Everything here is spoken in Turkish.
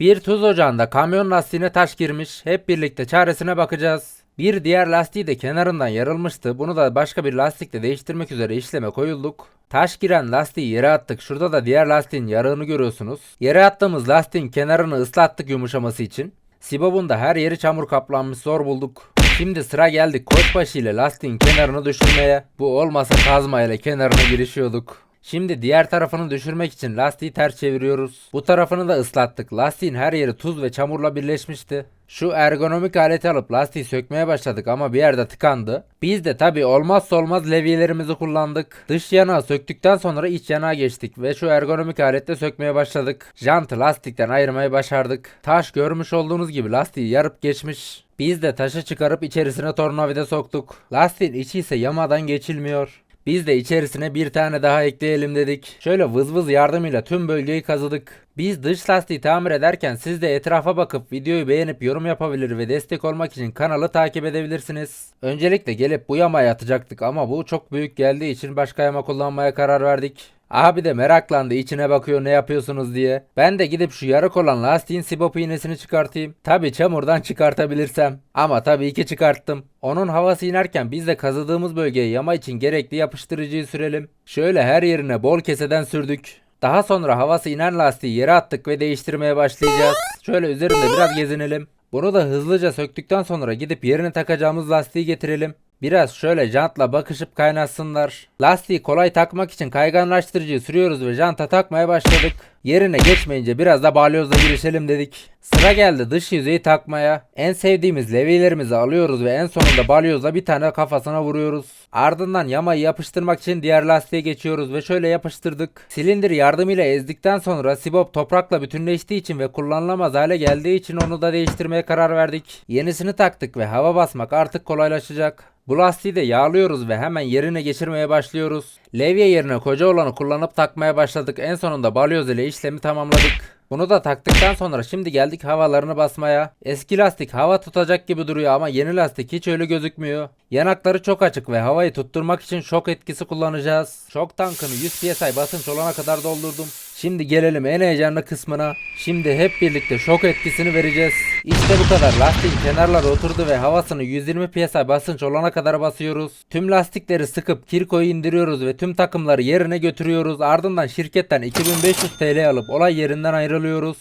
Bir tuz ocağında kamyon lastiğine taş girmiş. Hep birlikte çaresine bakacağız. Bir diğer lastiği de kenarından yarılmıştı. Bunu da başka bir lastikle değiştirmek üzere işleme koyulduk. Taş giren lastiği yere attık. Şurada da diğer lastiğin yarığını görüyorsunuz. Yere attığımız lastiğin kenarını ıslattık yumuşaması için. Sibob'un her yeri çamur kaplanmış zor bulduk. Şimdi sıra geldi koçbaşı ile lastiğin kenarını düşürmeye. Bu olmasa kazma ile kenarına girişiyorduk. Şimdi diğer tarafını düşürmek için lastiği ters çeviriyoruz. Bu tarafını da ıslattık. Lastiğin her yeri tuz ve çamurla birleşmişti. Şu ergonomik aleti alıp lastiği sökmeye başladık ama bir yerde tıkandı. Biz de tabi olmazsa olmaz levyelerimizi kullandık. Dış yanağı söktükten sonra iç yanağa geçtik ve şu ergonomik aletle sökmeye başladık. Jantı lastikten ayırmayı başardık. Taş görmüş olduğunuz gibi lastiği yarıp geçmiş. Biz de taşı çıkarıp içerisine tornavida soktuk. Lastiğin içi ise yamadan geçilmiyor. Biz de içerisine bir tane daha ekleyelim dedik. Şöyle vız vız yardımıyla tüm bölgeyi kazıdık. Biz dış lastiği tamir ederken siz de etrafa bakıp videoyu beğenip yorum yapabilir ve destek olmak için kanalı takip edebilirsiniz. Öncelikle gelip bu yamaya atacaktık ama bu çok büyük geldiği için başka yama kullanmaya karar verdik. Abi de meraklandı içine bakıyor ne yapıyorsunuz diye. Ben de gidip şu yarık olan lastiğin sibop iğnesini çıkartayım. Tabi çamurdan çıkartabilirsem. Ama tabii ki çıkarttım. Onun havası inerken biz de kazıdığımız bölgeye yama için gerekli yapıştırıcıyı sürelim. Şöyle her yerine bol keseden sürdük. Daha sonra havası inen lastiği yere attık ve değiştirmeye başlayacağız. Şöyle üzerinde biraz gezinelim. Bunu da hızlıca söktükten sonra gidip yerine takacağımız lastiği getirelim. Biraz şöyle jantla bakışıp kaynatsınlar. Lastiği kolay takmak için kayganlaştırıcıyı sürüyoruz ve janta takmaya başladık. Yerine geçmeyince biraz da balyozla girişelim dedik. Sıra geldi dış yüzeyi takmaya. En sevdiğimiz levyelerimizi alıyoruz ve en sonunda balyozla bir tane kafasına vuruyoruz. Ardından yamayı yapıştırmak için diğer lastiğe geçiyoruz ve şöyle yapıştırdık. Silindir yardımıyla ezdikten sonra sibop toprakla bütünleştiği için ve kullanılamaz hale geldiği için onu da değiştirmeye karar verdik. Yenisini taktık ve hava basmak artık kolaylaşacak. Bu lastiği de yağlıyoruz ve hemen yerine geçirmeye başlıyoruz. Levye yerine koca olanı kullanıp takmaya başladık. En sonunda balyoz ile işlemi tamamladık. Bunu da taktıktan sonra şimdi geldik havalarını basmaya. Eski lastik hava tutacak gibi duruyor ama yeni lastik hiç öyle gözükmüyor. Yanakları çok açık ve havayı tutturmak için şok etkisi kullanacağız. Şok tankını 100 psi basınç olana kadar doldurdum. Şimdi gelelim en heyecanlı kısmına. Şimdi hep birlikte şok etkisini vereceğiz. İşte bu kadar. Lastiğin kenarları oturdu ve havasını 120 psi basınç olana kadar basıyoruz. Tüm lastikleri sıkıp kirkoyu indiriyoruz ve tüm takımları yerine götürüyoruz. Ardından şirketten 2500 TL alıp olay yerinden ayrılıyoruz.